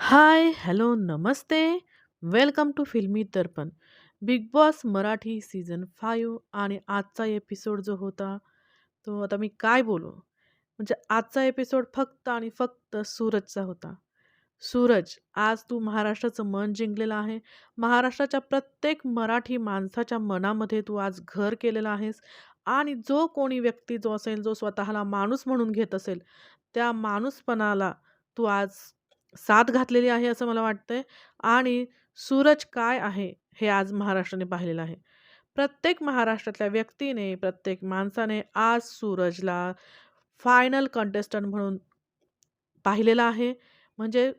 High, hello, Namaste. Welcome to Filmy Darpan. Bigg Boss Marathi season five आणि आजचा episode जो होता, तो आता मी काय बोलू? म्हणजे आजचा एपिसोड फक्त आणि फक्त सूरजचा होता. सूरज, आज तू महाराष्ट्राचं मन जिंकलेलं आहे. महाराष्ट्राच्या प्रत्येक मराठी माणसाच्या मनामध्ये तू आज घर केलेलं आहेस आणि जो कोणी व्यक्ती जो असेल, जो स्वतःला माणूस म्हणून घेत असेल, त्या माणूसपणाला तू आज साथ घातलेली आहे असं मला वाटतंय आणि सूरज काय आहे, हे आज महाराष्ट्राने पाहिलेलं आहे. प्रत्येक महाराष्ट्रातल्या व्यक्तीने, प्रत्येक माणसाने आज सूरजला फायनल कंटेस्टंट म्हणून पाहिलेलं आहे. म्हणजे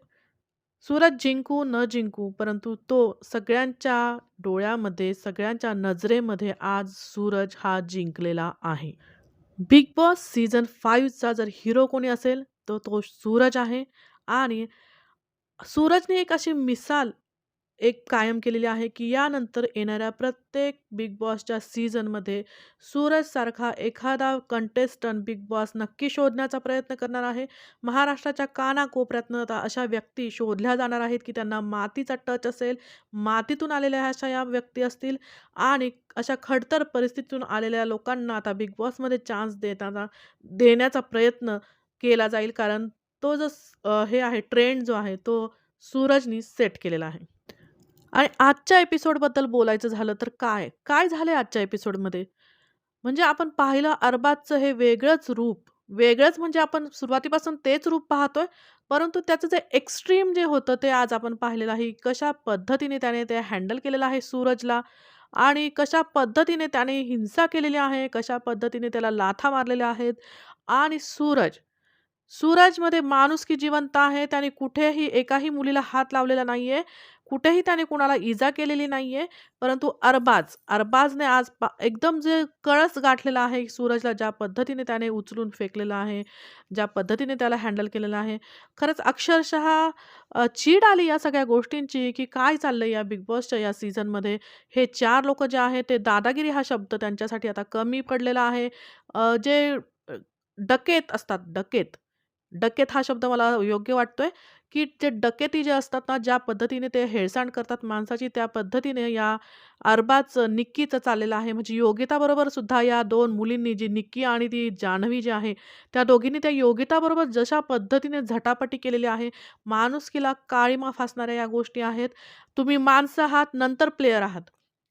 सूरज जिंकू न जिंकू, परंतु तो सगळ्यांच्या डोळ्यामध्ये, सगळ्यांच्या नजरेमध्ये आज सूरज हा जिंकलेला आहे. बिग बॉस सीझन फाईव्हचा जर हिरो कोणी असेल, तर तो सूरज आहे आणि सूरजने एक अशी मिसाल एक कायम केलेली आहे, की यानंतर येणाऱ्या प्रत्येक बिग बॉसच्या सीझनमध्ये सूरजसारखा एखादा कंटेस्टंट बिग बॉस नक्की शोधण्याचा प्रयत्न करणार आहे. महाराष्ट्राच्या कानाकोपऱ्यातनं आता अशा व्यक्ती शोधल्या जाणार आहेत, की त्यांना मातीचा टच असेल, मातीतून आलेल्या अशा या व्यक्ती असतील आणि अशा खडतर परिस्थितीतून आलेल्या लोकांना आता बिग बॉसमध्ये चान्स देताना देण्याचा प्रयत्न केला जाईल. कारण तो जो हे आहे ट्रेंड जो आहे, तो सूरजनी सेट केलेला आहे. आणि आजच्या एपिसोडबद्दल बोलायचं झालं तर काय? काय झालंय आजच्या एपिसोडमध्ये? म्हणजे आपण पाहिलं अरबाजचं हे वेगळंच रूप. वेगळंच म्हणजे आपण सुरुवातीपासून तेच रूप पाहतोय, परंतु त्याचं जे एक्स्ट्रीम जे होतं ते आज आपण पाहिलेलं आहे. कशा पद्धतीने त्याने ते हँडल केलेलं आहे सूरजला आणि कशा पद्धतीने त्याने हिंसा केलेली आहे, कशा पद्धतीने त्याला लाथा मारलेल्या आहेत आणि सूरज सूरजमध्ये माणुसकी जिवंत आहे. त्याने कुठेही एकाही मुलीला हात लावलेला नाहीये. कुठेही त्याने कुणाला इजा केलेली नाहीये. परंतु अरबाज, अरबाजने आज पा एकदम जे कळस गाठलेला आहे सूरजला ज्या पद्धतीने त्याने उचलून फेकलेलं आहे, ज्या पद्धतीने त्याला हँडल केलेलं आहे. खरंच अक्षरशः चीड आली या सगळ्या गोष्टींची, की काय चाललंय या बिग बॉसच्या या सीझनमध्ये. हे चार लोक जे आहेत ते दादागिरी हा शब्द त्यांच्यासाठी आता कमी पडलेला आहे. जे डकेत असतात, डकेत. डकेत हा शब्द मला योग्य वाटतोय, की जे डकेती जे असतात ना, ज्या पद्धतीने ते हेळसांड करतात माणसाची, त्या पद्धतीने या अरबाच निक्कीचं चाललेलं आहे. म्हणजे योगिताबरोबर सुद्धा या दोन मुलींनी, जी निक्की आणि ती जान्हवी जी आहे, त्या दोघींनी त्या योगिताबरोबर जशा पद्धतीने झटापटी केलेली आहे, माणुसकीला काळीमा फासणाऱ्या या गोष्टी आहेत. तुम्ही माणसं आहात, नंतर प्लेयर आहात.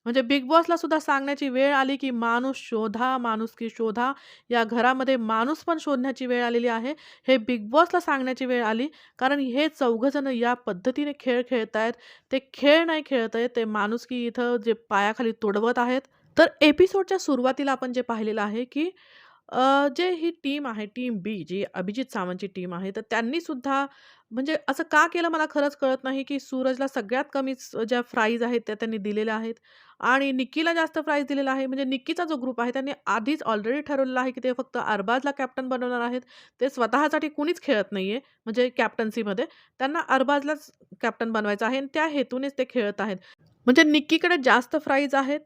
म्हणजे बिग बॉसला सुद्धा सांगण्याची वेळ आली, की माणूस शोधा, माणुसकी शोधा. या घरामध्ये माणूस पण शोधण्याची वेळ आलेली आहे. हे बिग बॉसला सांगण्याची वेळ आली. कारण हे चौघंजणं या पद्धतीने खेळ खेळत आहेत ते खेळ नाही खेळत आहेत, ते माणुसकी इथं जे पायाखाली तुडवत आहेत. तर एपिसोडच्या सुरुवातीला आपण जे पाहिलेलं आहे, की अ, जे ही टीम आहे, टीम बी, जी अभिजित सावंतची टीम आहे, तर त्यांनी सुद्धा म्हणजे असं का केलं मला खरंच कळत नाही, की सूरजला सगळ्यात कमीच ज्या फ्राईज आहेत त्या त्यांनी दिलेल्या आहेत आणि निक्कीला जास्त प्राईज दिलेला आहे. म्हणजे निक्कीचा जो ग्रुप आहे त्यांनी आधीच ऑलरेडी ठरवलेलं आहे, की ते फक्त अरबाजला कॅप्टन बनवणार आहेत. ते स्वतःसाठी कुणीच खेळत नाहीये, म्हणजे कॅप्टन्सीमध्ये. त्यांना अरबाजलाच कॅप्टन बनवायचं आहे आणि त्या हेतूनेच ते खेळत आहेत. म्हणजे निक्कीकडे जास्त फ्राईज आहेत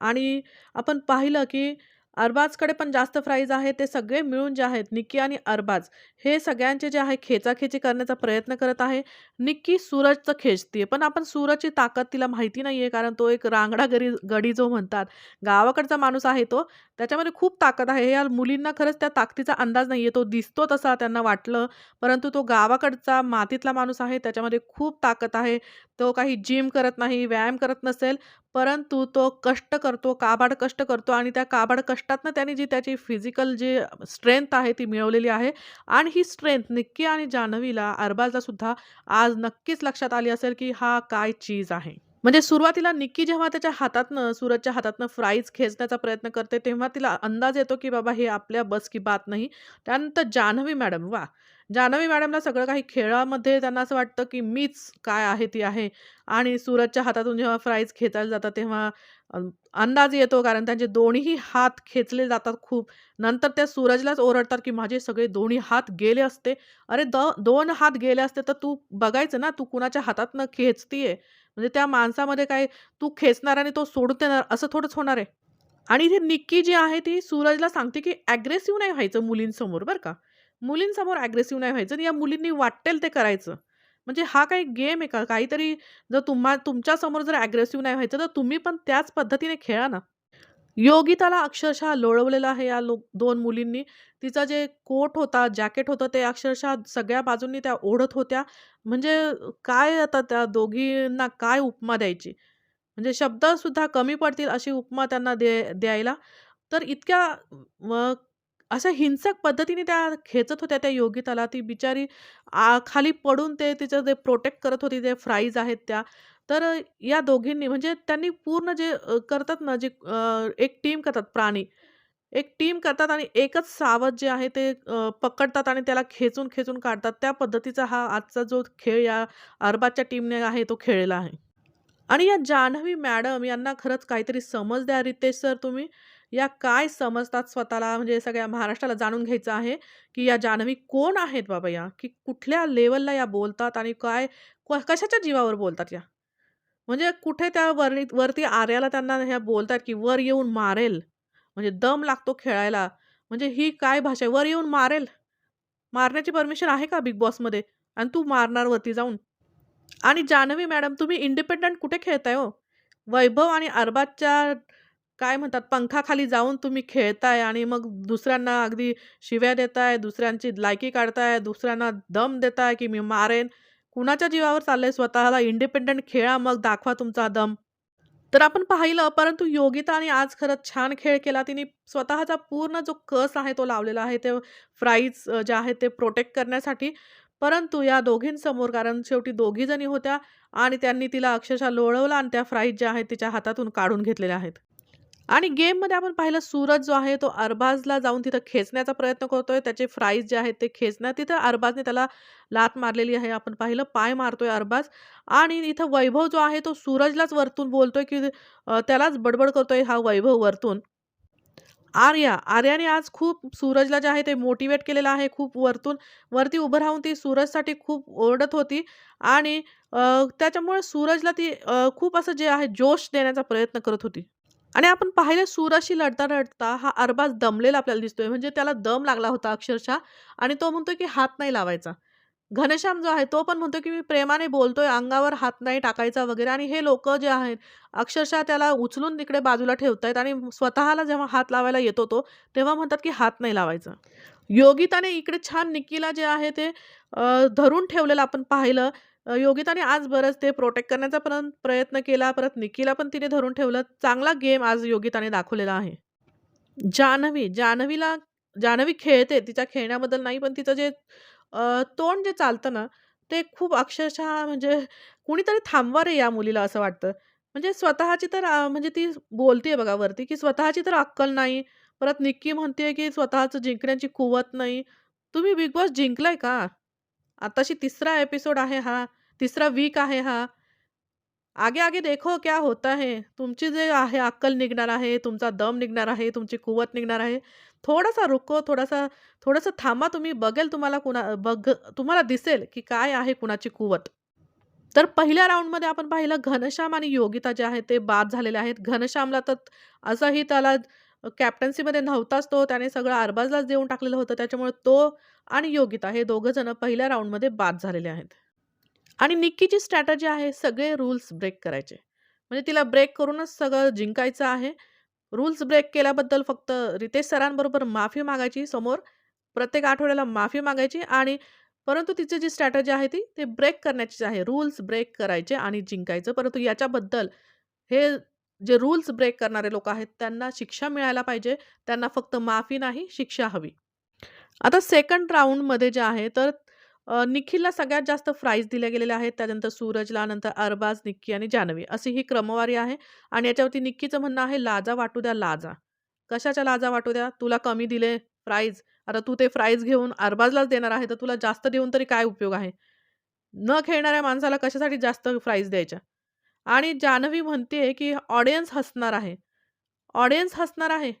आणि आपण पाहिलं, की अरबाजकडे पण जास्त प्राईज आहे. ते सगळे मिळून जे आहेत, निक्की आणि अरबाज हे सगळ्यांचे जे आहे खेचाखेची करण्याचा प्रयत्न करत आहे. निक्की सूरजचं खेचतीये, पण आपण सूरजची ताकद तिला माहिती नाही आहे कारण तो एक रांगडा गरी गडी जो म्हणतात, गावाकडचा माणूस आहे तो. त्याच्यामध्ये खूप ताकद आहे. या मुलींना खरंच त्या ताकदीचा अंदाज नाही आहे तो दिसतो तसा त्यांना वाटलं, परंतु तो गावाकडचा मातीतला माणूस आहे. त्याच्यामध्ये खूप ताकद आहे. तो काही जिम करत नाही, व्यायाम करत नसेल, परंतु तो कष्ट करतो, काबाड कष्ट करतो आणि त्या काबाड कष्टातनं त्याने जी त्याची फिजिकल जी स्ट्रेंथ आहे ती मिळवलेली आहे आणि ही स्ट्रेंथ निक्की आणि जान्हवीला, अरबाजला सुद्धा आज नक्कीच लक्षात आली असेल, की हा काय चीज आहे. म्हणजे सुरुवातीला निक्की जेव्हा त्याच्या हातातनं, सूरजच्या हातातनं फ्राईज खेचण्याचा प्रयत्न करते, तेव्हा तिला अंदाज येतो, की बाबा हे आपल्या बस की बात नाही. त्यानंतर जान्हवी मॅडम, वा जान्हवी मॅडमला सगळं काही खेळामध्ये त्यांना असं वाटतं, की मीच काय आहे ती आहे आणि सूरजच्या हातातून जेव्हा फ्राईज खेचायला जातात, तेव्हा अंदाज येतो कारण त्यांचे दोन्हीही हात खेचले जातात खूप. नंतर त्या सूरजलाच ओरडतात, की माझे सगळे दोन्ही हात गेले असते. अरे द दोन हात गेले असते, तर तू बघायचं ना, तू कुणाच्या हातातनं खेचतीये. म्हणजे त्या माणसामध्ये काय तू खेचणार आणि तो सोडून देणार असं थोडंच होणार आहे. आणि इथे निक्की जी आहे ती सूरजला सांगते, की ॲग्रेसिव्ह नाही व्हायचं मुलींसमोर बरं का. मुलींसमोर ॲग्रेसिव्ह नाही व्हायचं आणि या मुलींनी वाटेल ते करायचं. म्हणजे हा काही गेम आहे का? काहीतरी जर तुम्हा तुमच्यासमोर जर ॲग्रेसिव्ह नाही व्हायचं, तर तुम्ही पण त्याच पद्धतीने खेळा ना. योगिताला अक्षरशः लोळवलेलं आहे या लो दोन मुलींनी. तिचा जे कोट होता, जॅकेट होतं ते अक्षरशः सगळ्या बाजूंनी त्या ओढत होत्या. म्हणजे काय आता त्या दोघींना काय उपमा द्यायची? म्हणजे शब्दसुद्धा कमी पडतील अशी उपमा त्यांना दे द्यायला. तर इतक्या अशा हिंसक पद्धतीने त्या खेचत होत्या त्या योगिताला. ती बिचारी आ, खाली पडून ते तिचं जे प्रोटेक्ट करत होती. ते फ्राईज आहेत त्या. तर या दोघींनी म्हणजे त्यांनी पूर्ण जे करतात ना, जे एक टीम करतात प्राणी. एक टीम करतात आणि एकच सावध जे आहे ते पकडतात आणि त्याला खेचून-खेचून काढतात. त्या पद्धतीचा हा आजचा जो खेळ या अरबाजच्या टीमने आहे तो खेळलेला आहे. आणि या जान्हवी मॅडम यांना खरंच काहीतरी समज द्या रितेश सर तुम्ही. या काय समजतात स्वतःला म्हणजे सगळ्या महाराष्ट्राला जाणून घ्यायचं आहे, की या जान्हवी कोण आहेत बाबा या? की कुठल्या लेवलला या बोलतात आणि काय कशाच्या जीवावर बोलतात या? म्हणजे कुठे त्या वरणी वरती आर्याला त्यांना ह्या बोलतात, की वर येऊन मारेल. म्हणजे दम लागतो खेळायला. म्हणजे ही काय भाषा आहे? वर येऊन मारेल? मारण्याची परमिशन आहे का बिग बॉसमध्ये? आणि तू मारणार वरती जाऊन? आणि जान्हवी मॅडम तुम्ही इंडिपेंडंट कुठे खेळताय हो? वैभव आणि अरबाजच्या काय म्हणतात पंखाखाली जाऊन तुम्ही खेळताय आणि मग दुसऱ्यांना अगदी शिव्या देताय, दुसऱ्यांची लायकी काढताय, दुसऱ्यांना दम देताय, की मी मारेन. कुणाच्या जीवावर चाललंय स्वतःला इंडिपेंडंट खेळा, मग दाखवा तुमचा दम. तर आपण पाहिलं, परंतु योगिताने आज खरंच छान खेळ केला. तिने स्वतःचा पूर्ण जो कस आहे तो लावलेला आहे. ते फ्राईज जे आहे ते प्रोटेक्ट करण्यासाठी. परंतु या दोघींसमोर कारण शेवटी दोघी जणी होत्या आणि त्यांनी तिला अक्षरशः लोळवलं आणि त्या फ्राईज ज्या आहेत तिच्या हातातून काढून घेतलेल्या आहेत. आणि गेममध्ये आपण पाहिलं सूरज जो आहे तो अरबाजला जाऊन तिथं खेचण्याचा प्रयत्न करतोय. त्याचे फ्राईज जे आहेत ते खेचण्यात तिथं अरबाजने त्याला लाथ मारलेली आहे. आपण पाहिलं पाय मारतोय अरबाज आणि इथं वैभव जो आहे तो सूरजलाच वरतून बोलतोय, की त्यालाच बडबड करतोय हा वैभव वरतून. आर्या, आर्याने आज खूप सूरजला जे आहे ते मोटिवेट केलेलं आहे. खूप वरतून वरती उभं राहून ती सूरजसाठी खूप ओरडत होती आणि त्याच्यामुळे सूरजला ती खूप असं जे आहे जोश देण्याचा प्रयत्न करत होती. आणि आपण पाहिलं सूरजशी लढता-लढता हा अरबाज दमलेला आपल्याला दिसतोय. म्हणजे त्याला दम लागला होता अक्षरशः आणि तो म्हणतोय, की हात नाही लावायचा. घनश्याम जो आहे तो पण म्हणतो, की मी प्रेमाने बोलतोय, अंगावर हात नाही टाकायचा वगैरे आणि हे लोक जे आहेत अक्षरशः त्याला उचलून तिकडे बाजूला ठेवतायत आणि स्वतःला जेव्हा हात लावायला येतो तो, तेव्हा म्हणतात, की हात नाही लावायचा. योगिताने इकडे छान निकीला जे आहे ते धरून ठेवलेलं आपण पाहिलं. योगिताने आज बरंच ते प्रोटेक्ट करण्याचा पण प्रयत्न केला. परत निक्कीला पण तिने धरून ठेवलं. चांगला गेम आज योगिताने दाखवलेला आहे. जान्हवी, जान्हवीला जान्हवी खेळते. तिच्या खेळण्याबद्दल नाही, पण तिचं जे तोंड जे चालतं ना, ते खूप अक्षरशः म्हणजे कुणीतरी थांबवा रे या मुलीला असं वाटतं. म्हणजे स्वतःची तर म्हणजे ती बोलतीये बघा वरती, की स्वतःची तर अक्कल नाही. परत निक्की म्हणते की स्वतःचं जिंकण्याची कुवत नाही. तुम्ही बिग बॉस जिंकलाय का? आताशी तिसरा एपिसोड आहे हा. तिसरा वीक आहे हा. आगे आगे देखो क्या होता है. तुमची जे आहे अक्कल निघणार आहे, तुमचा दम निघणार आहे, तुमची कुवत निघणार आहे. थोडासा रुको, थोडासा थोडंसं थांबा तुम्ही बघेल तुम्हाला कुणा बघ तुम्हाला दिसेल, की काय आहे कुणाची कुवत. तर पहिल्या राऊंडमध्ये आपण पाहिलं घनश्याम आणि योगिता जे आहे ते बाद झालेले आहेत. घनश्यामला तर असंही त्याला कॅप्टन्सीमध्ये नव्हताच तो. त्याने सगळं अरबाजलाच देऊन टाकलेलं होतं. त्याच्यामुळे तो आणि योगिता हे दोघं जण पहिल्या राऊंडमध्ये बाद झालेले आहेत. आणि निक्कीची स्ट्रॅटजी आहे सगळे रूल्स ब्रेक करायचे. म्हणजे तिला ब्रेक करूनच सगळं जिंकायचं आहे. रूल्स ब्रेक केल्याबद्दल फक्त रितेश सरांबरोबर माफी मागायची समोर. प्रत्येक आठवड्याला माफी मागायची आणि परंतु तिची जी स्ट्रॅटजी आहे ती, ते ब्रेक करण्याचीच आहे. रूल्स ब्रेक करायचे आणि जिंकायचं. परंतु याच्याबद्दल हे जे रूल्स ब्रेक करणारे लोक आहेत, त्यांना शिक्षा मिळायला पाहिजे. त्यांना फक्त माफी नाही, शिक्षा हवी. आता सेकंड राऊंडमध्ये जे आहे तर निखिलला सगळ्यात जास्त प्राईज दिल्या गेलेल्या आहेत. त्यानंतर सूरजला, नंतर अरबाज, निक्की आणि जान्हवी अशी ही क्रमवारी आहे आणि याच्यावरती निक्कीचं म्हणणं आहे, "लाजा वाटू द्या लाजा." कशाच्या लाजा वाटू द्या? तुला कमी दिले प्राईज आता तू ते प्राईज घेऊन अरबाजलाच देणार आहे, तर तुला जास्त देऊन तरी काय उपयोग आहे? न खेळणाऱ्या माणसाला कशासाठी जास्त प्राईज द्यायच्या? आणि जान्हवी म्हणते की ऑडियन्स हसणार आहे. ऑडियन्स हसणार आहे.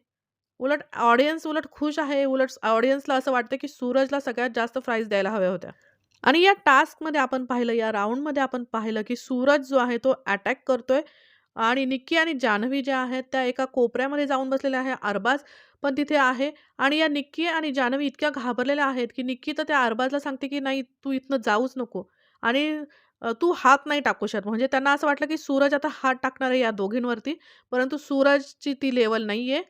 उलट ऑडियन्स उलट खुश आहे. उलट ऑडियन्सला असं वाटतं, की सूरजला सगळ्यात जास्त प्राईज द्यायला हव्या होत्या. आणि या टास्कमध्ये आपण पाहिलं, या राऊंडमध्ये आपण पाहिलं, की सूरज जो आहे तो अटॅक करतोय आणि निक्की आणि जान्हवी ज्या आहेत त्या एका कोपऱ्यामध्ये जाऊन बसलेल्या आहे. अरबाज पण तिथे आहे आणि या निक्की आणि जान्हवी इतक्या घाबरलेल्या आहेत, की निक्की तर त्या अरबाजला सांगते, की "नाही, तू इथनं जाऊच नको." आणि तू हात नाही टाकू शकत. म्हणजे त्यांना असं वाटलं, की सूरज आता हात टाकणार आहे या दोघींवरती, परंतु सूरजची ती लेवल नाही आहे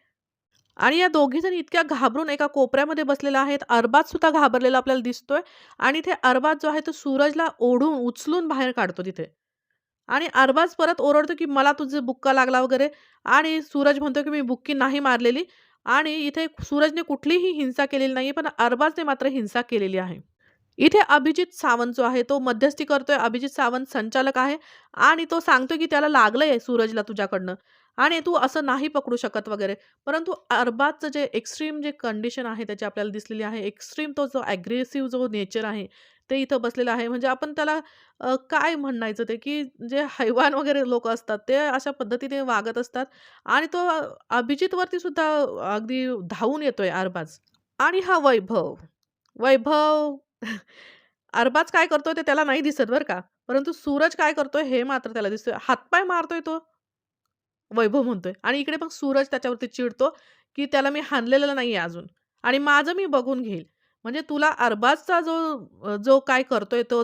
आणि या दोघी जण इतक्या घाबरून एका कोपऱ्यामध्ये बसलेल्या आहेत. अरबाज सुद्धा घाबरलेला आपल्याला दिसतोय आणि ते अरबाज जो आहे तो सूरजला ओढून, उचलून बाहेर काढतो तिथे. आणि अरबाज परत ओरडतो, की "मला तुझं बुक्का लागला" वगैरे आणि सूरज म्हणतो, की "मी बुक्की नाही मारलेली" आणि इथे सूरजने कुठलीही हिंसा केलेली नाही पण अरबाजने मात्र हिंसा केलेली आहे. इथे अभिजित सावंत जो आहे तो मध्यस्थी करतोय. अभिजित सावंत संचालक आहे आणि तो सांगतोय, की त्याला लागलंय सूरजला तुझ्याकडनं आणि तू असं नाही पकडू शकत वगैरे. परंतु अरबाजचं जे एक्स्ट्रीम जे कंडिशन आहे त्याची आपल्याला दिसलेली आहे. एक्स्ट्रीम तो जो ॲग्रेसिव्ह जो नेचर आहे ते इथं बसलेलं आहे. म्हणजे आपण त्याला काय म्हणायचं ते, की जे हैवान वगैरे लोक असतात ते अशा पद्धतीने वागत असतात आणि तो अभिजितवरती सुद्धा अगदी धावून येतोय अरबाज. आणि हा वैभव, वैभव अरबाज काय करतोय ते त्याला नाही दिसत बरं का. परंतु सूरज काय करतोय हे मात्र त्याला दिसतोय. हातपाय मारतोय तो, वैभव म्हणतोय आणि इकडे मग सूरज त्याच्यावरती चिडतो, की त्याला मी हानलेलं नाही आहे अजून आणि माझं मी बघून घेईल. म्हणजे तुला अरबाजचा जो जो काय करतोय तो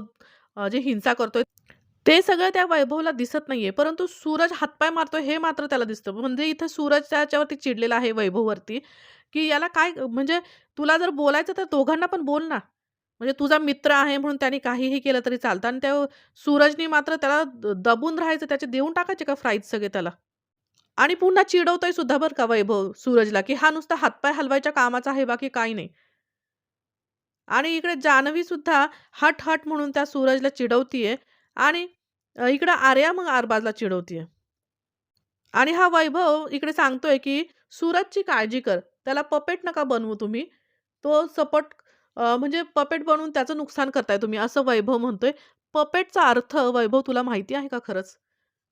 जे हिंसा करतोय, ते सगळं त्या वैभवला दिसत नाहीये. परंतु सूरज हातपाय मारतोय हे मात्र त्याला दिसतं. म्हणजे इथे सूरज त्याच्यावरती चिडलेला आहे वैभववरती, की याला काय म्हणजे तुला जर बोलायचं तर दोघांना पण बोल ना. म्हणजे तुझा मित्र आहे म्हणून त्याने काहीही केलं तरी चालतं आणि त्या सूरजनी मात्र त्याला दबून राहायचं, त्याचे देऊन टाकायचे का फ्राईज सगळे त्याला. आणि पुन्हा चिडवतोय सुद्धा बरं का वैभव सूरजला, की हा नुसता हातपाय हलवायच्या कामाचा आहे, बाकी काही नाही. आणि इकडे जान्हवी सुद्धा हट-हट म्हणून त्या सूरजला चिडवतीये आणि इकडे आर्या मग आरबाजला चिडवतीये. आणि हा वैभव इकडे सांगतोय, की सूरजची काळजी कर. त्याला पपेट नका बनवू तुम्ही. तो सपोर्ट अ, म्हणजे पपेट बनवून त्याचं नुकसान करताय तुम्ही, असं वैभव म्हणतोय. पपेटचा अर्थ वैभव तुला माहिती आहे का खरंच?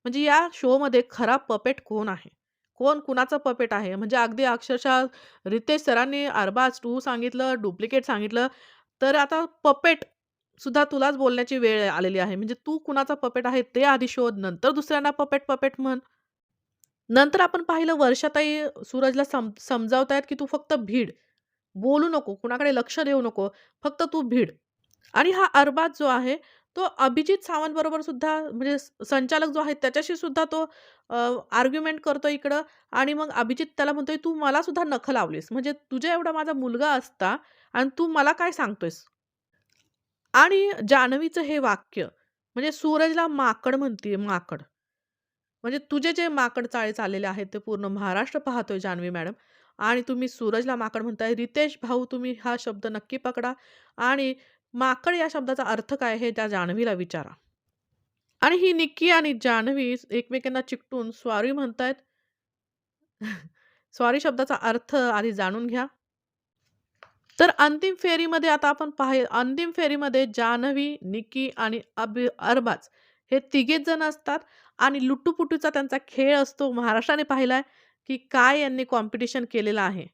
म्हणजे या शोमध्ये खरा पपेट कोण आहे? कोण कुणाचा पपेट आहे? म्हणजे अगदी अक्षरशः रितेश सरांनी अरबाज 2 सांगितलं, डुप्लिकेट सांगितलं, तर आता पपेट सुद्धा तुलाच बोलण्याची वेळ आलेली आहे. म्हणजे तू कुणाचा पपेट आहे ते आधी शोध, नंतर दुसऱ्यांना पपेट, पपेट म्हण. नंतर आपण पाहिलं वर्षाताई सूरजला सम समजावतायत, की "तू फक्त भीड बोलू नको, कुणाकडे लक्ष देऊ नको. फक्त तू भीड आणि हा अरबाज जो आहे, तो अभिजित सावंत बरोबर सुद्धा म्हणजे संचालक जो आहे त्याच्याशी सुद्धा तो आर्ग्युमेंट करतो इकडं आणि मग अभिजित त्याला म्हणतोय, "तू मला सुद्धा नख लावलीस. म्हणजे तुझ्या एवढा माझा मुलगा असता आणि तू मला काय सांगतोयस?" आणि जान्हवीचं हे वाक्य म्हणजे सूरजला माकड म्हणते माकड. म्हणजे तुझे जे माकड चाळे चाललेले आहेत ते पूर्ण महाराष्ट्र पाहतोय जान्हवी मॅडम आणि तुम्ही सूरजला माकड म्हणताय. रितेश भाऊ तुम्ही हा शब्द नक्की पकडा आणि माकड या शब्दाचा अर्थ काय हे त्या जान्हवीला विचारा. आणि ही निक्की आणि जान्हवी एकमेकांना चिकटून स्वारी म्हणतायत. स्वारी शब्दाचा अर्थ आधी जाणून घ्या. तर अंतिम फेरीमध्ये आता आपण पाहि अंतिम फेरीमध्ये जान्हवी, निक्की आणि अभि अरबाज हे तिघेच जण असतात आणि लुटूपुटूचा त्यांचा खेळ असतो. महाराष्ट्राने पाहिलाय, की काय यांनी कॉम्पिटिशन केलेलं आहे.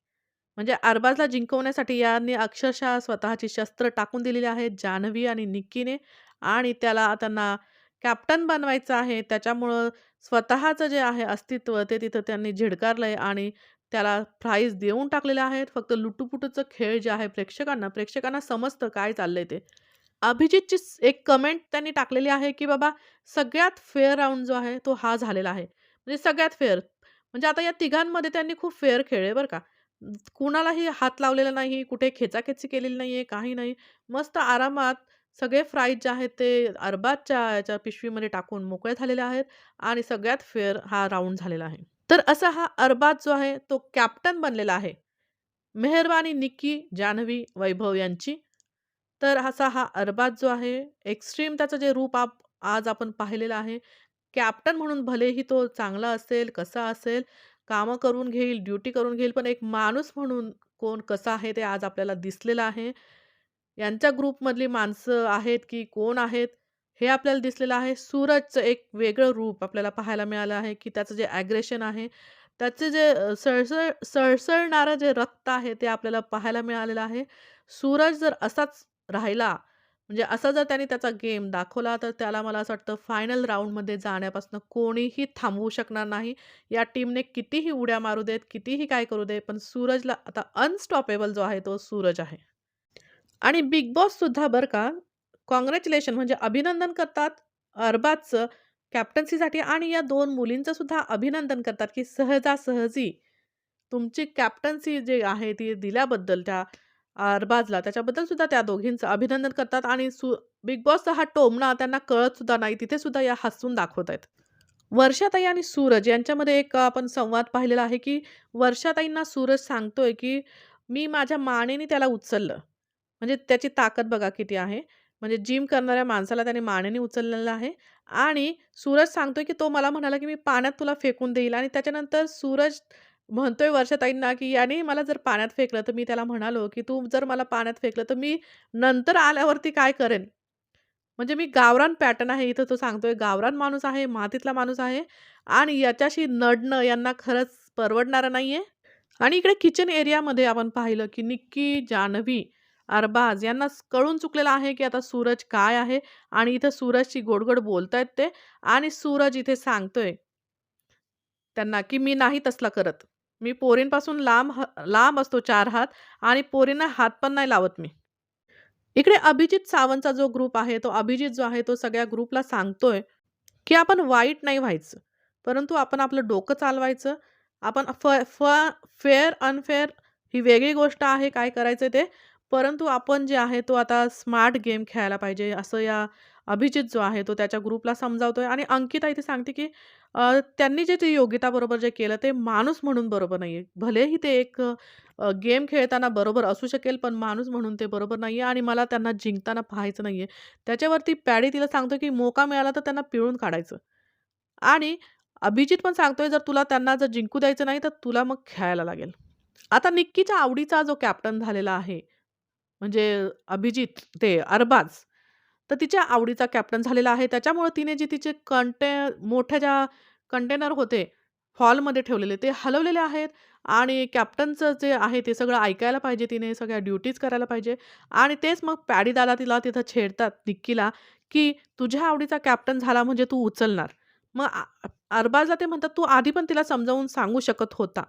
म्हणजे अरबाजला जिंकवण्यासाठी यांनी अक्षरशः स्वतःची शस्त्र टाकून दिलेली आहेत जान्हवी आणि निक्कीने आणि त्याला त्यांना कॅप्टन बनवायचं आहे. त्याच्यामुळं स्वतःचं जे आहे अस्तित्व ते तिथं त्यांनी झिडकारलंय आणि त्याला प्राईज देऊन टाकलेले आहेत. फक्त लुटूपुटूचं खेळ जे आहे प्रेक्षकांना, प्रेक्षकांना समजतं काय चाललंय ते. अभिजितची एक कमेंट त्यांनी टाकलेली आहे, की बाबा सगळ्यात फेअर राऊंड जो आहे तो हा झालेला आहे. म्हणजे सगळ्यात फेअर. म्हणजे आता या तिघांमध्ये त्यांनी खूप फेअर खेळले बरं का. कुणालाही हात लावलेला नाही, कुठे खेचाखेची केलेली नाही आहे काही नाही. मस्त आरामात सगळे फ्राईज जे आहेत ते अरबाजच्या याच्या पिशवीमध्ये टाकून मोकळे झालेले आहेत आणि सगळ्यात फेअर हा राऊंड झालेला आहे. तर असा हा अरबाज जो आहे तो कॅप्टन बनलेला आहे. मेहरबानी निक्की, जान्हवी, वैभव यांची. तर असा हा अरबाज जो आहे एक्स्ट्रीम त्याचं जे रूप आप आज आपण पाहिलेलं आहे. कॅप्टन म्हणून भलेही तो चांगला असेल, कसा असेल, कामं करून घेईल, ड्युटी करून घेईल, पण एक माणूस म्हणून कोण कसा आहे ते आज आपल्याला दिसलेलं आहे. यांच्या ग्रुपमधली माणसं आहेत, की कोण आहेत, हे आपल्याला दिसलेलं आहे. सूरजचं एक वेगळं रूप आपल्याला पाहायला मिळालं आहे, की त्याचं जे ॲग्रेशन आहे, त्याचे जे सळसळ सळसळणारं जे रक्त आहे, ते आपल्याला पाहायला मिळालेलं आहे. सूरज जर असाच राहिला, म्हणजे असा जर त्याने त्याचा गेम दाखवला, तर त्याला मला असं वाटतं फायनल राऊंडमध्ये जाण्यापासून कोणीही थांबवू शकणार नाही. या टीमने कितीही उड्या मारू देत, कितीही काय करू दे, पण सूरजला आता अनस्टॉपेबल जो आहे, तो सूरज आहे. आणि बिग बॉस सुद्धा बरं का, कॉंग्रॅच्युलेशन म्हणजे अभिनंदन करतात अरबाजचं कॅप्टन्सीसाठी आणि या दोन मुलींचं सुद्धा अभिनंदन करतात, की सहजासहजी तुमची कॅप्टन्सी जी आहे ती दिल्याबद्दल त्या अरबाजला त्याच्याबद्दल सुद्धा त्या दोघींचं अभिनंदन करतात आणि सु बिग बॉसचा हा टोमणा त्यांना कळत सुद्धा नाही. तिथे सुद्धा या हसून दाखवत आहेत वर्षाताई आणि सूरज यांच्यामध्ये एक आपण संवाद पाहिलेला आहे, की वर्षाताईंना सूरज सांगतोय, की "मी माझ्या मानेने त्याला उचललं." म्हणजे त्याची ताकद बघा किती आहे. म्हणजे जिम करणाऱ्या माणसाला त्याने मानेने उचललेलं आहे आणि सूरज सांगतोय, की तो मला म्हणाला, की "मी पाण्यात तुला फेकून देईल" आणि त्याच्यानंतर सूरज म्हणतोय वर्षाताईंना, की "याने मला जर पाण्यात फेकलं, तर मी त्याला म्हणालो, की तू जर मला पाण्यात फेकलं, तर मी नंतर आल्यावरती काय करेन?" म्हणजे मी गावरान पॅटर्न आहे इथं तो सांगतोय. गावरान माणूस आहे, मातीतला माणूस आहे आणि याच्याशी नडणं यांना खरंच परवडणारं नाहीये. आणि इकडे किचन एरियामध्ये आपण पाहिलं, की निक्की, जान्हवी, अरबाज यांना कळून चुकलेलं आहे, की आता सूरज काय आहे आणि इथं सूरजशी गोड-गोड बोलतायत ते आणि सूरज इथे सांगतोय त्यांना, की "मी नाही तसला करत. मी पोरींपासून लांब ह लांब असतो चार हात आणि पोरींना हात पण नाही लावत मी." इकडे अभिजित सावंतचा जो ग्रुप आहे, तो अभिजित जो आहे, तो सगळ्या ग्रुपला सांगतोय, की आपण वाईट नाही व्हायचं. परंतु आपण आपलं डोकं चालवायचं. आपण फ फ फेअर, अनफेअर ही वेगळी गोष्ट आहे काय करायचं ते. परंतु आपण जे आहे तो आता स्मार्ट गेम खेळायला पाहिजे, असं या अभिजित जो आहे तो त्याच्या ग्रुपला समजावतोय आणि अंकिता इथे सांगते, की त्यांनी जे ते योगिताबरोबर जे केलं ते माणूस म्हणून बरोबर नाही आहे भलेही ते एक गेम खेळताना बरोबर असू शकेल, पण माणूस म्हणून ते बरोबर नाही आहे आणि मला त्यांना जिंकताना पाहायचं नाही आहे त्याच्यावरती पॅडी तिला सांगतो, की मोका मिळाला तर त्यांना पिळून काढायचं. आणि अभिजित पण सांगतोय, जर तुला त्यांना जर जिंकू द्यायचं नाही, तर तुला मग खेळायला लागेल. आता निक्कीच्या आवडीचा जो कॅप्टन झालेला आहे, म्हणजे अभिजित ते अरबाज, तर तिच्या आवडीचा कॅप्टन झालेला आहे. त्याच्यामुळे तिने जे तिचे कंटे मोठ्या ज्या कंटेनर होते हॉलमध्ये ठेवलेले, ते हलवलेले आहेत आणि कॅप्टनचं जे आहे ते सगळं ऐकायला पाहिजे तिने, सगळ्या ड्युटीज करायला पाहिजे आणि तेच मग पॅडीदाला तिला तिथं छेडतात निक्कीला, की "तुझ्या आवडीचा कॅप्टन झाला म्हणजे तू उचलणार." मग अरबाजला ते म्हणतात, "तू आधी पण तिला समजावून सांगू शकत होता."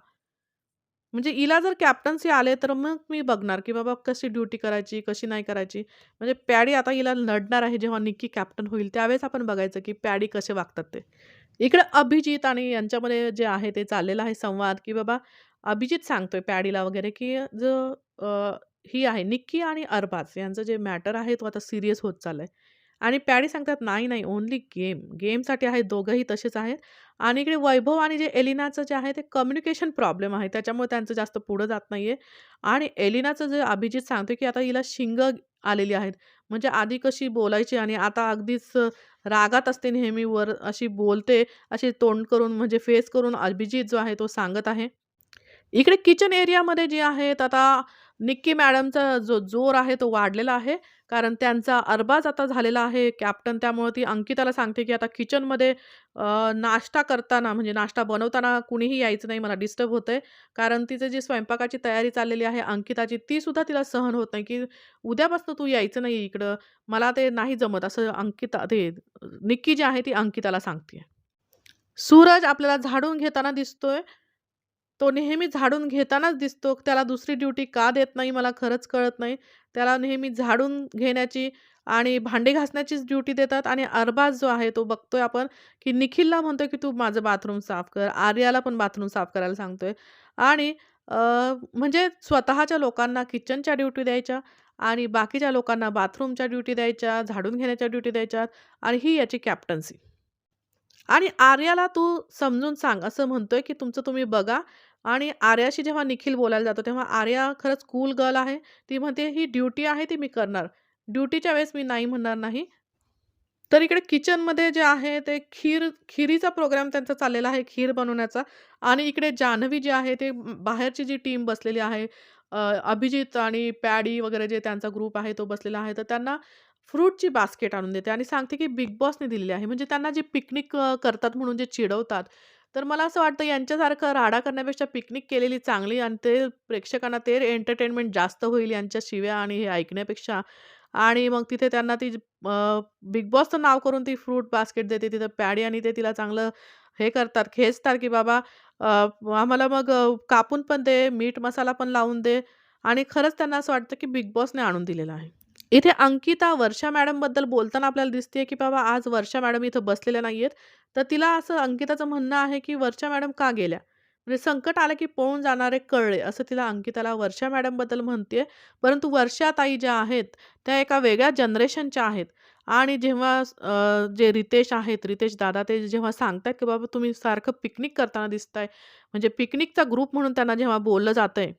म्हणजे हिला जर कॅप्टन्सी आले, तर मग मी बघणार, की बाबा कशी ड्युटी करायची, कशी नाही करायची. म्हणजे पॅडी आता हिला लढणार आहे, जेव्हा निक्की कॅप्टन होईल, त्यावेळेस आपण बघायचं, की पॅडी कसे वागतात ते. इकडे अभिजित आणि यांच्यामध्ये जे आहे ते चाललेलं आहे संवाद, की बाबा अभिजित सांगतोय पॅडीला वगैरे, की जो ही आहे निक्की आणि अरबाज यांचं जे मॅटर आहे, तो आता सिरियस होत चाललाय. आणि पॅडी सांगतात, "नाही, नाही, ओन्ली गेम. गेमसाठी आहे दोघंही तसेच आहेत." आणि इकडे वैभव आणि जे एलिनाचं जे आहे ते कम्युनिकेशन प्रॉब्लेम आहे. त्याच्यामुळे त्यांचं जास्त पुढं जात नाही आहे आणि एलिनाचं जे अभिजित सांगतो की आता हिला शिंगं आलेली आहेत. म्हणजे आधी कशी बोलायची आणि आता अगदीच रागात असते नेहमी वर अशी बोलते, अशी तोंड करून म्हणजे फेस करून अभिजित जो आहे तो सांगत आहे. इकडे किचन एरियामध्ये जे आहेत आता निक्की मॅडमचा जो जोर आहे तो वाढलेला आहे. कारण त्यांचा अरबाज आता झालेला आहे कॅप्टन. त्यामुळे ती अंकिताला सांगते, की आता किचनमध्ये नाश्ता करताना म्हणजे नाश्ता बनवताना कुणीही यायचं नाही. मला डिस्टर्ब होतंय. कारण तिचं जी स्वयंपाकाची तयारी चाललेली आहे अंकिताची, ती सुद्धा तिला सहन होत नाही, की "उद्यापासून तू यायचं नाही इकडं. मला ते नाही जमत." असं अंकिता ते निक्की जी आहे ती अंकिताला सांगते. सूरज आपल्याला झाडून घेताना दिसतोय. तो नेहमी झाडून घेतानाच दिसतो. त्याला दुसरी ड्युटी का देत नाही मला खरंच कळत नाही. त्याला नेहमी झाडून घेण्याची आणि भांडे घासण्याचीच ड्युटी देतात आणि अरबाज जो आहे तो बघतोय आपण, की निखिलला म्हणतोय, की "तू माझं बाथरूम साफ कर." आर्याला पण बाथरूम साफ करायला सांगतोय आणि म्हणजे स्वतःच्या लोकांना किचनच्या ड्युटी द्यायच्या आणि बाकीच्या लोकांना बाथरूमच्या ड्युटी द्यायच्या, झाडून घेण्याच्या ड्युटी द्यायच्या आणि ही याची कॅप्टन्सी. आणि आर्याला तू समजून सांग, असं म्हणतोय, की तुमचं तुम्ही बघा आणि आर्याशी जेव्हा निखिल बोलायला जातो, तेव्हा आर्या खरंच कूल गर्ल आहे. ती म्हणते, "ही ड्युटी आहे, ती मी करणार. ड्युटीच्या वेळेस मी नाही म्हणणार नाही." तर इकडे किचनमध्ये जे आहे ते खीर खिरीचा प्रोग्राम त्यांचा चाललेला आहे, खीर बनवण्याचा आणि इकडे जान्हवी जी आहे, ते बाहेरची जी टीम बसलेली आहे, अभिजित आणि पॅडी वगैरे जे त्यांचा ग्रुप आहे, तो बसलेला आहे. तर त्यांना फ्रूटची बास्केट आणून देते आणि सांगते, की बिग बॉसने दिलेली आहे. म्हणजे त्यांना जे पिकनिक करतात म्हणून जे चिडवतात, तर मला असं वाटतं यांच्यासारखं राडा करण्यापेक्षा पिकनिक केलेली चांगली आणि ते प्रेक्षकांना ते एंटरटेनमेंट जास्त होईल यांच्या शिव्या आणि हे ऐकण्यापेक्षा. आणि मग तिथे त्यांना ती बिग बॉसचं नाव करून ती फ्रूट बास्केट देते. तिथं पॅडी आणि ते तिला चांगलं हे करतात, खेचतात, की "बाबा आम्हाला मग कापून पण दे, मीठ मसाला पण लावून दे." आणि खरंच त्यांना असं वाटतं, की बिग बॉसने आणून दिलेलं आहे. इथे अंकिता वर्षा मॅडमबद्दल बोलताना आपल्याला दिसते की बाबा आज वर्षा मॅडम इथं बसलेल्या नाही आहेत तर तिला असं अंकिताचं म्हणणं आहे की वर्षा मॅडम का गेल्या? म्हणजे संकट आलं की पळून जाणारे कळले, असं तिला अंकिताला वर्षा मॅडमबद्दल म्हणते परंतु वर्षाताई ज्या आहेत, त्या एका वेगळ्या जनरेशनच्या आहेत. आणि जेव्हा जे रितेश आहेत, रितेश दादा ते जेव्हा सांगतात की बाबा तुम्ही सारखं पिकनिक करताना दिसताय, म्हणजे पिकनिकचा ग्रुप म्हणून त्यांना जेव्हा बोललं जातंय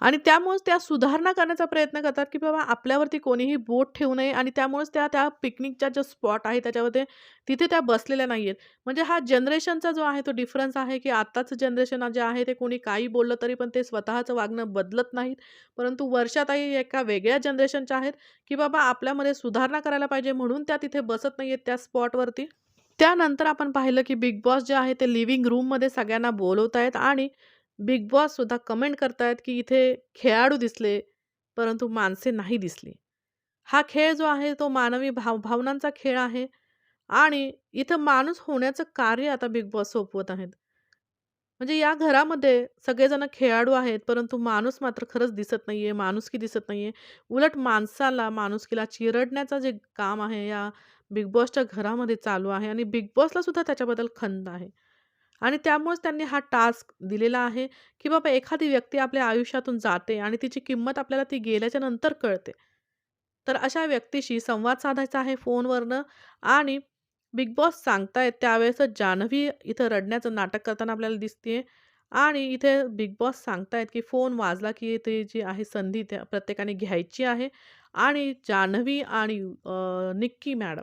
आणि त्यामुळेच त्या सुधारणा करण्याचा प्रयत्न करतात, की बाबा आपल्यावरती कोणीही बोट ठेवू नये आणि त्यामुळेच त्या त्या पिकनिकच्या ज्या स्पॉट आहे त्याच्यामध्ये तिथे त्या बसलेल्या नाही आहेत म्हणजे हा जनरेशनचा जो आहे तो डिफरन्स आहे, की आत्ताचं जनरेशन जे आहे ते कोणी काही बोललं तरी पण ते स्वतःचं वागणं बदलत नाहीत. परंतु वर्षाताई एका वेगळ्या जनरेशनच्या आहेत, की बाबा आपल्यामध्ये सुधारणा करायला पाहिजे म्हणून त्या तिथे बसत नाही आहेत त्या स्पॉटवरती. त्यानंतर आपण पाहिलं, की बिग बॉस जे आहे ते लिव्हिंग रूममध्ये सगळ्यांना बोलवत आहेत आणि बिग बॉस सुद्धा कमेंट करतायत, की इथे खेळाडू दिसले, परंतु माणसे नाही दिसली. हा खेळ जो आहे तो मानवी भाव भावनांचा खेळ आहे आणि इथं माणूस होण्याचं कार्य आता बिग बॉस सोपवत आहेत. म्हणजे या घरामध्ये सगळेजण खेळाडू आहेत, परंतु माणूस मात्र खरंच दिसत नाही आहे माणुसकी दिसत नाही आहे उलट माणसाला, माणुसकीला चिरडण्याचं जे काम आहे या बिग बॉसच्या घरामध्ये चालू आहे आणि बिग बॉसला सुद्धा त्याच्याबद्दल खंत आहे. आणि त्यामुळेच त्यांनी हा टास्क दिलेला आहे, की बाबा एखादी व्यक्ती आपल्या आयुष्यातून जाते आणि तिची किंमत आपल्याला ती गेल्याच्यानंतर कळते. तर अशा व्यक्तीशी संवाद साधायचा आहे फोनवरनं आणि बिग बॉस सांगतायत त्यावेळेस जान्हवी इथं रडण्याचं नाटक करताना आपल्याला दिसते आणि इथे बिग बॉस सांगतायत, की फोन वाजला, की ते जी आहे संधी त्या प्रत्येकाने घ्यायची आहे आणि जान्हवी आणि निक्की मॅडम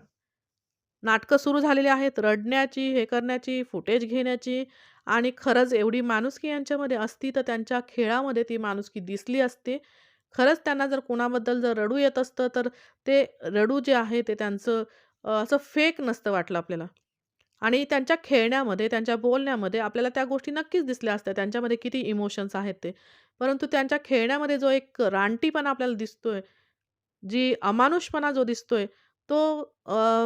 नाटकं सुरू झालेली आहेत. रडण्याची, हे करण्याची, फुटेज घेण्याची आणि खरंच एवढी माणुसकी यांच्यामध्ये असती, तर त्यांच्या खेळामध्ये ती माणुसकी दिसली असती. खरंच त्यांना जर कोणाबद्दल जर रडू येत असतं, तर ते रडू जे आहे ते त्यांचं असं फेक नसतं वाटलं आपल्याला. आणि त्यांच्या खेळण्यामध्ये, त्यांच्या बोलण्यामध्ये आपल्याला त्या गोष्टी नक्कीच दिसल्या असत्या. त्यांच्यामध्ये किती इमोशन्स आहेत ते. परंतु त्यांच्या खेळण्यामध्ये जो एक रानटीपणा आपल्याला दिसतोय, जी अमानुषपणा जो दिसतोय, तो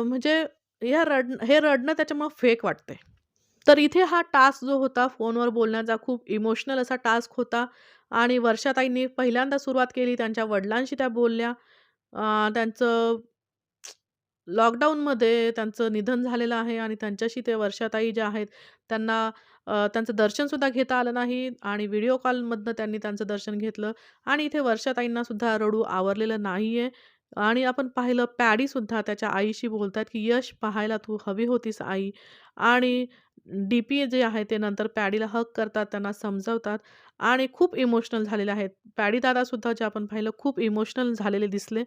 म्हणजे या रड हे रडणं त्याच्यामुळं फेक वाटते तर इथे हा टास्क जो होता फोनवर बोलण्याचा खूप इमोशनल असा टास्क होता आणि वर्षाताईंनी पहिल्यांदा सुरुवात केली. त्यांच्या वडिलांशी त्या बोलल्या. त्यांचं लॉकडाऊनमध्ये त्यांचं निधन झालेलं आहे आणि त्यांच्याशी ते वर्षाताई ज्या आहेत त्यांना त्यांचं दर्शनसुद्धा घेता आलं नाही आणि व्हिडिओ कॉलमधनं त्यांनी त्यांचं दर्शन घेतलं आणि इथे वर्षाताईंना सुद्धा रडू आवरलेलं नाही आहे आणि आपण पाहिलं पॅडीसुद्धा त्याच्या आईशी बोलतात, की "यश पाहायला तू हवी होतीस आई" आणि डी-पी जे आहे ते नंतर पॅडीला हक करतात, त्यांना समजवतात आणि खूप इमोशनल झालेले आहेत. पॅडी दादासुद्धा जे आपण पाहिलं खूप इमोशनल झालेले दिसले.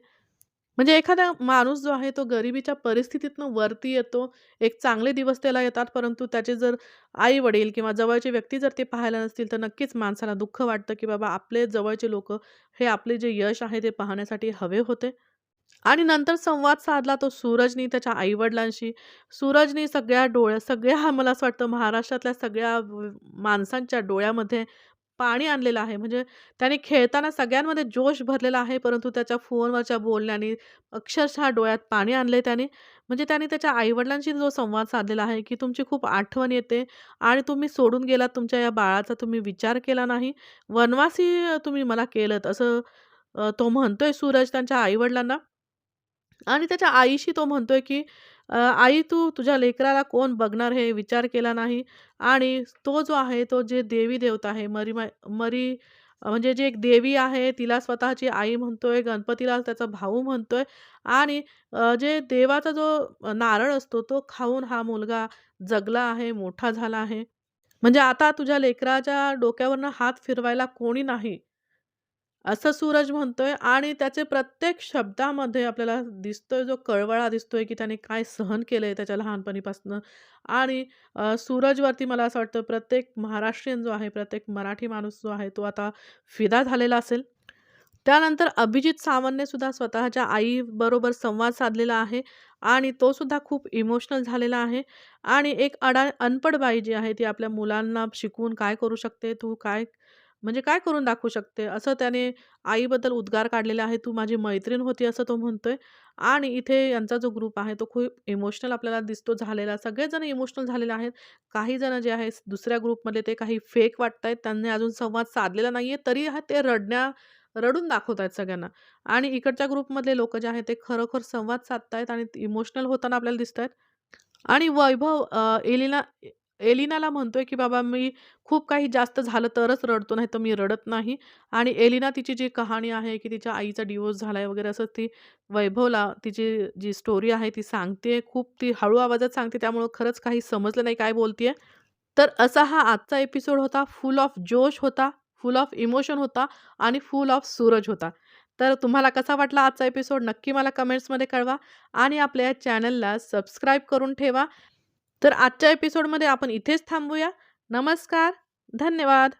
म्हणजे एखादा माणूस जो आहे तो गरिबीच्या परिस्थितीतनं वरती येतो. एक चांगले दिवस त्याला येतात, परंतु त्याचे जर आई-वडील किंवा जवळचे व्यक्ती जर ते पाहायला नसतील, तर नक्कीच माणसाला दुःख वाटतं, की बाबा आपले जवळचे लोक हे आपले जे यश आहे ते पाहण्यासाठी हवे होते. आणि नंतर संवाद साधला तो सूरजनी त्याच्या आईवडिलांशी सूरजनी सगळ्या डोळ्या सगळ्या मला असं वाटतं महाराष्ट्रातल्या सगळ्या माणसांच्या डोळ्यामध्ये पाणी आणलेलं आहे. म्हणजे त्याने खेळताना सगळ्यांमध्ये जोश भरलेला आहे, परंतु त्याच्या फोनवरच्या बोलण्याने अक्षरशः डोळ्यात पाणी आणले त्याने. म्हणजे त्याने त्याच्या आईवडिलांशी जो संवाद साधलेला आहे, की तुमची खूप आठवण येते आणि तुम्ही सोडून गेलात तुमच्या या बाळाचा तुम्ही विचार केला नाही. वनवासी तुम्ही मला केलं असं तो म्हणतोय सूरज त्यांच्या आईवडिलांना आणि त्याच्या आईशी तो म्हणतोय, की "आई तू तुझ्या लेकराला कोण बघणार हे विचार केला नाही." आणि तो जो आहे तो जे देवी देवता आहे मरी मरी म्हणजे जी एक देवी आहे तिला स्वतःची आई म्हणतोय, गणपतीला त्याचा भाऊ म्हणतोय आणि जे देवाचा जो नारळ असतो तो खाऊन हा मुलगा जगला आहे, मोठा झाला आहे. म्हणजे आता तुझ्या लेकराच्या डोक्यावरनं हात फिरवायला कोणी नाही. असं सूरज म्हणतोय आणि त्याचे प्रत्येक शब्दामध्ये आपल्याला दिसतोय जो कळवळा दिसतोय, की त्याने काय सहन केलंय त्याच्या लहानपणीपासून आणि सूरजवरती मला असं वाटतं प्रत्येक महाराष्ट्रीयन जो आहे, प्रत्येक मराठी माणूस जो आहे, तो आता फिदा झालेला असेल. त्यानंतर अभिजित सावंतने सुद्धा स्वतःच्या आईबरोबर संवाद साधलेला आहे आणि तो सुद्धा खूप इमोशनल झालेला आहे आणि एक अडा अनपढ बाई जी आहे ती आपल्या मुलांना शिकवून काय करू शकते, तू काय म्हणजे काय करून दाखवू शकते, असं त्याने आईबद्दल उद्गार काढलेला आहे. "तू माझी मैत्रीण होती," असं तो म्हणतोय आणि इथे यांचा जो ग्रुप आहे तो खूप इमोशनल आपल्याला दिसतो झालेला. सगळेजण इमोशनल झालेले आहेत. काही जण जे आहे दुसऱ्या ग्रुपमधले ते काही फेक वाटतायत. त्यांनी अजून संवाद साधलेला नाहीये, तरी हा ते रडण्या रडून दाखवत आहेत सगळ्यांना आणि इकडच्या ग्रुपमधले लोक जे आहेत ते खरोखर संवाद साधतायत आणि इमोशनल होताना आपल्याला दिसत आहेत आणि वैभव एलिना एलिनाला म्हणतोय, की "बाबा मी खूप काही जास्त झालं तरच रडतो, नाही तर मी रडत नाही." आणि एलिना तिची जी कहाणी आहे, की तिच्या आईचा डिव्होर्स झालाय वगैरे असं ती वैभवला तिची जी स्टोरी आहे ती सांगते खूप ती हळू आवाजात सांगते त्यामुळं खरंच काही समजलं नाही काय बोलतीये. तर असा हा आजचा एपिसोड होता. फुल ऑफ जोश होता, फुल ऑफ इमोशन होता आणि फुल ऑफ सूरज होता. तर तुम्हाला कसा वाटला आजचा एपिसोड नक्की मला कमेंट्समध्ये कळवा आणि आपल्या या चॅनलला सबस्क्राईब करून ठेवा. तर आजच्या एपिसोडमध्ये आपण इथेच थांबूया. नमस्कार. धन्यवाद.